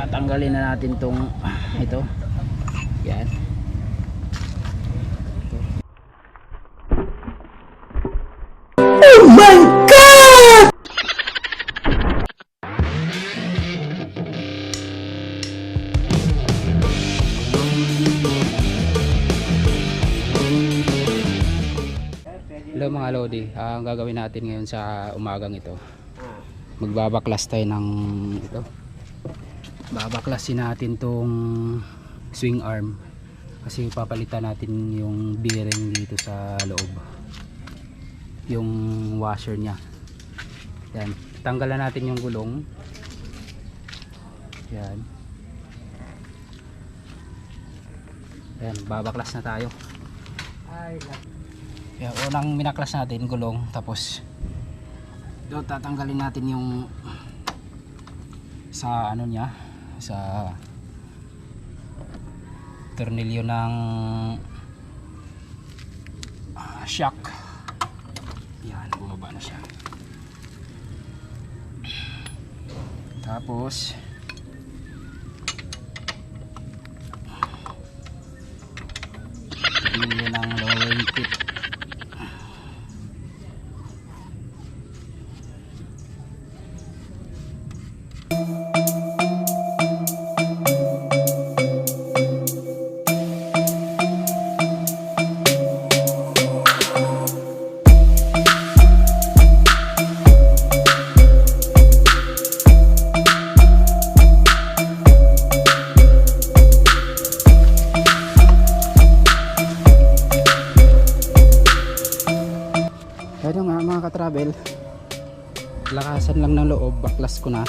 tatanggalin na natin tong ito. Yan. Hello mga Lodi, Ah, ang gagawin natin ngayon sa umagang ito Magbabaklas tayo ng ito Babaklasin natin tong swing arm. Kasi papalitan natin yung bearing dito sa loob. Yung washer niya. Yan, tanggalan natin yung gulong. Yan. Yan, babaklas na tayo. Kaya unang minaklas natin gulong. Tapos doon tatanggalin natin yung sa ano niya sa tornilyo ng ah, shock. Yan bumaba na siya. Tapos tornilyo ng ng loob Baklas ko na.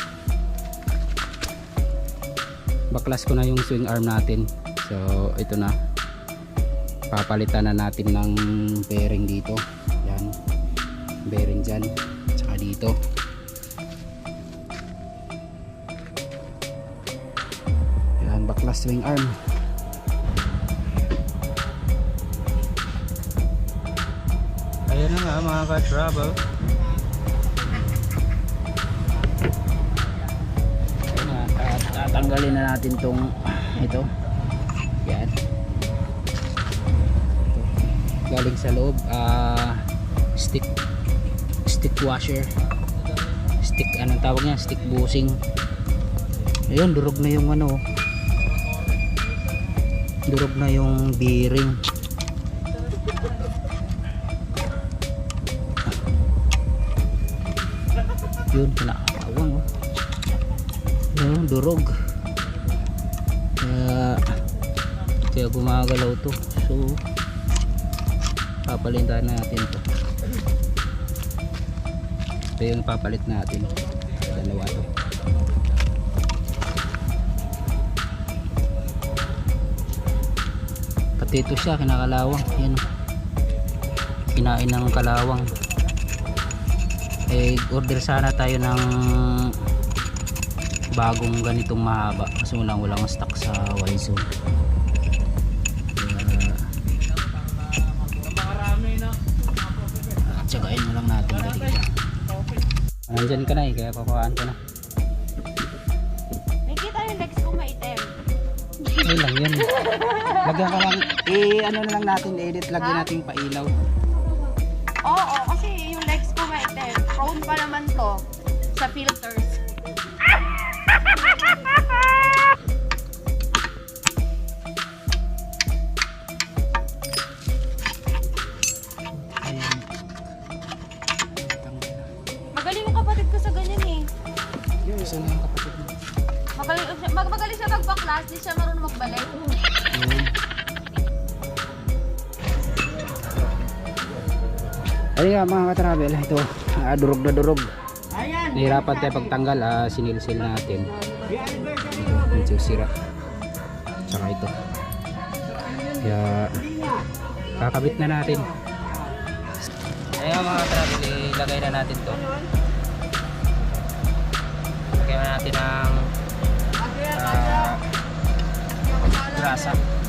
Baklas ko na yung swing arm natin. So ito na. Papalitan na natin ng bearing dito. Yan. Bearing dyan. Tsaka dito. Yan baklas swing arm. Ayan na nga mga ka-travel. Tatanggalin na natin tong ito. Yan. Ito. Galing sa loob, ah stick stick washer. Stick anong tawag niya? Stick bushing. Ayun, durog na yung ano. Durog na yung bearing. yun pinakawang oh. Yun durog. Kaya gumagalaw to. So papalitan natin to. Ito yung papalit natin. Dalawa to. Pati ito siya kinakalawang. Yan. Kinain ng kalawang. Eh order sana tayo ng bagong ganitong mahaba. Kasi walang walang stock sa Waizu. Kaya tsagain mo lang natin. Dali nandyan ka na eh kaya kukuhaan ko na. Nakikita yung legs ko maitim. ay lang yun. Lagyan ka lang. Eh ano na lang natin edit lagyan natin pailaw. Oo, kasi yung legs ko maitim. Prone pa naman to sa filters. Magaling, mag magaling siya magbaklas, di siya marunong magbalik. Ayun. Nga mga ka-travel, ito, ah, durog na durog. Nahirapan tayo pagtanggal, ah, sinilsil natin. Ito, medyo sira. Tsaka ito. Kaya, kakabit na natin. Ayun mga ka-travel, ilagay na natin to. Lagyan na natin ng ah, grasa.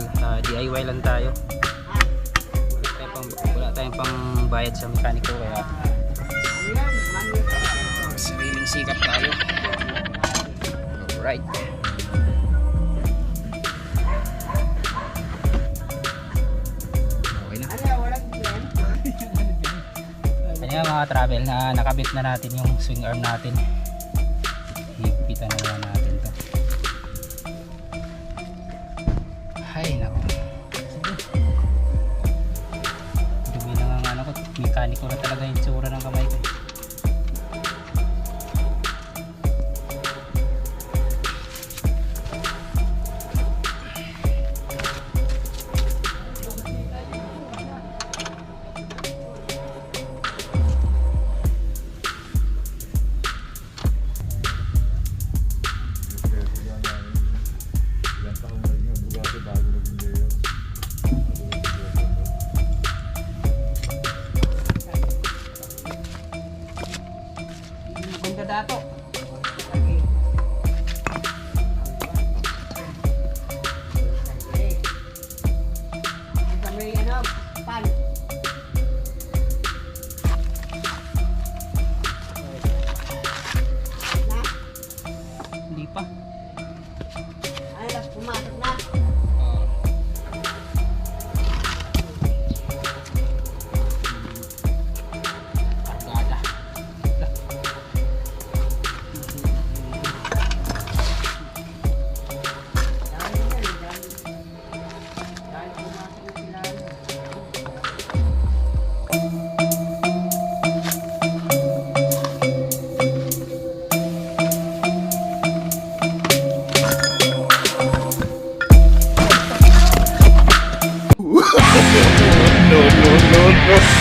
DIY lang tayo. Wala tayong pang, wala tayong pang bayad sa mekaniko kaya ah, sariling sikap tayo. Alright. Okay na. Kanya mga travel na nakabit na natin yung swing arm natin. Dato. May ano, pan. Hindi pa. ay, pumasok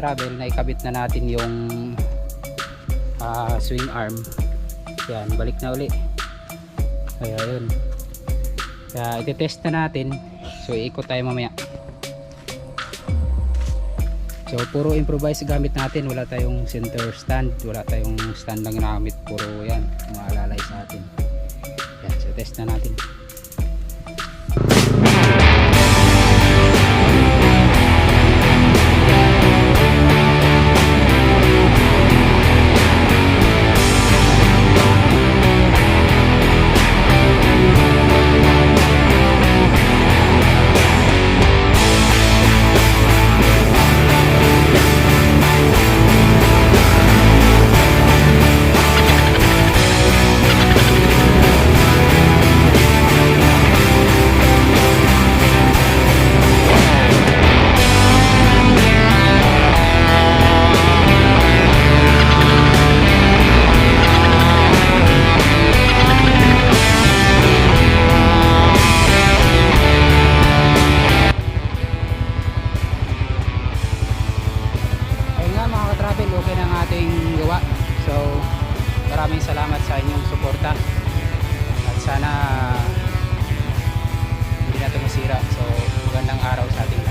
na nga mga ka-travel, naikabit na natin yung ah, swing arm. Yan, balik na uli. Ay, ayun. Kaya iti-test na natin. So iikot tayo mamaya. So puro improvise gamit natin. Wala tayong center stand. Wala tayong stand lang ginamit. Puro yan. Maalalay sa atin. Yan, so test na natin. Maraming salamat sa inyong suporta. At sana hindi na ito masira. So magandang araw sa ating